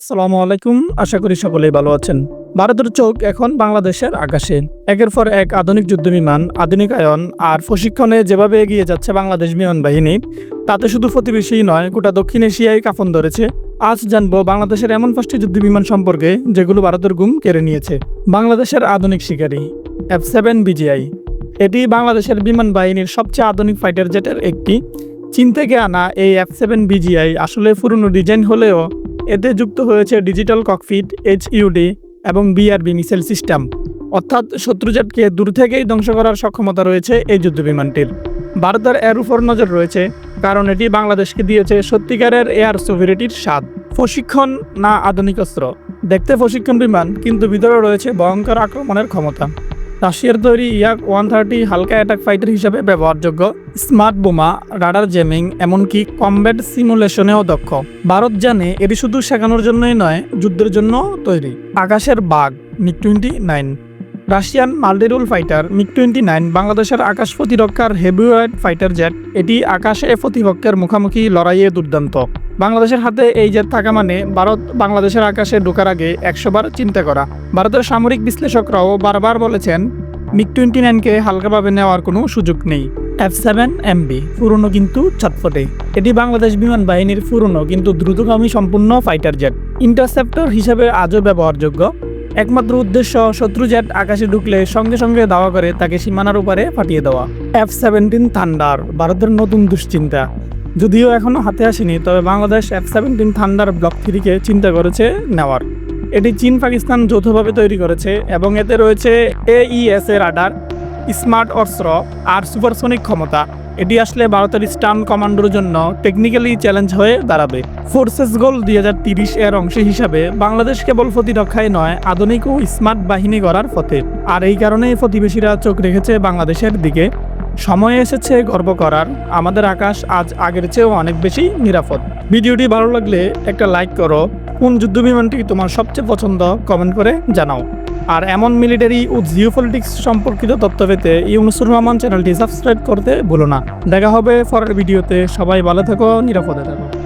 আসসালামু আলাইকুম। আশা করি সকলেই ভালো আছেন। ভারতের চোখ এখন বাংলাদেশের আকাশে। একের পর এক আধুনিক যুদ্ধ বিমান আধুনিকায়ন আর প্রশিক্ষণে যেভাবে এগিয়ে যাচ্ছে বাংলাদেশ বিমান বাহিনী, তাতে শুধু প্রতিবেশী নয়, গোটা দক্ষিণ এশিয়ায় কাফন ধরেছে। আজ জানব বাংলাদেশের এমন পাঁচটি যুদ্ধ বিমান সম্পর্কে, যেগুলো ভারতের গুম কেড়ে নিয়েছে। বাংলাদেশের আধুনিক শিকারী, এফ সেভেন বিজিআই। এটি বাংলাদেশের বিমান বাহিনীর সবচেয়ে আধুনিক ফাইটার জেটের একটি। চীন থেকে আনা এই এফ সেভেন বিজিআই আসলে পুরনো ডিজাইন হলেও এতে যুক্ত হয়েছে ডিজিটাল ককফিট এইচ ইউডি এবং বিআরবি মিসাইল সিস্টেম। অর্থাৎ শত্রুজেটকে দূর থেকেই ধ্বংস করার সক্ষমতা রয়েছে এই যুদ্ধ বিমানটির ভারতের এর উপর নজর রয়েছে, কারণ এটি বাংলাদেশকে দিয়েছে সত্যিকারের এয়ার সোভিরিটির স্বাদ। প্রশিক্ষণ না আধুনিক অস্ত্র। দেখতে প্রশিক্ষণ বিমান, কিন্তু ভিতরে রয়েছে ভয়ঙ্কর আক্রমণের ক্ষমতা। রাশিয়ার তৈরি ইয়াক ওয়ান থার্টি হালকা অ্যাটাক ফাইটার হিসাবে ব্যবহারযোগ্য। স্মার্ট বোমা, রাডার জেমিং এমনকি কমব্যাট সিমুলেশনেও দক্ষ। ভারত জানে এটি শুধু শেখানোর জন্যই নয়, যুদ্ধের জন্য তৈরি। আকাশের বাঘ MiG twenty nine Russian multirole fighter MiG twenty nine, বাংলাদেশের আকাশ প্রতিরক্ষার হেভিওয়েট ফাইটার জেট, এটি আকাশে প্রতিপক্ষের মুখোমুখি লড়াইয়ে দুর্দান্ত। বাংলাদেশের হাতে এই জেট থাকা মানে ভারত বাংলাদেশের আকাশে ঢোকার আগে একশোবার চিন্তা করা। ভারতের সামরিক বিশ্লেষকরাও বারবার বলেছেন মিগ টোয়েন্টি নাইনকে হালকাভাবে নেওয়ার কোনো সুযোগ নেই। এফ সেভেন এমবি পুরনো কিন্তু চটফটে এটি বাংলাদেশ বিমান বাহিনীর পুরনো কিন্তু দ্রুতগামী সম্পূর্ণ ফাইটার জেট। ইন্টারসেপ্টর হিসেবে আজও ব্যবহারযোগ্য। একমাত্র উদ্দেশ্য শত্রু জেট আকাশে ঢুকলে সঙ্গে সঙ্গে দাওয়া করে তাকে সীমানার উপরে পাঠিয়ে দেওয়া। এফ সেভেন্টিন থান্ডার, ভারতের নতুন দুশ্চিন্তা। যদিও এখনও হাতে আসেনি, তবে Bangladesh F seventeen thunder block থ্রিকে চিন্তা করেছে নেওয়ার। এটি চীন পাকিস্তান যৌথভাবে তৈরি করেছে এবং এতে রয়েছে এইএস এর রাডার, স্মার্ট অস্ত্র আর সুপারসনিক ক্ষমতা। এটি আসলে ভারতের স্টান কমান্ডোর জন্য টেকনিক্যালি চ্যালেঞ্জ হয়ে দাঁড়াবে। ফোর্সেস গোল দুই হাজার তিরিশ এর অংশ হিসাবে বাংলাদেশ কেবল প্রতিরক্ষায় নয়, আধুনিক ও স্মার্ট বাহিনী গড়ার পথে। আর এই কারণেই প্রতিবেশীরা চোখ রেখেছে বাংলাদেশের দিকে। সময় এসেছে গর্ব করার। আমাদের আকাশ আজ আগের চেয়েও অনেক বেশি নিরাপদ। ভিডিওটি ভালো লাগলে একটা লাইক করো। কোন যুদ্ধ বিমানটি তোমার সবচেয়ে পছন্দ কমেন্ট করে জানাও। আর এমন মিলিটারি ও জিওপলিটিক্স সম্পর্কিত তথ্য পেতে ইউনুসুর রহমান চ্যানেলটি সাবস্ক্রাইব করতে ভুলো না। দেখা হবে পরের ভিডিওতে। সবাই ভালো থাকো, নিরাপদে থাকো।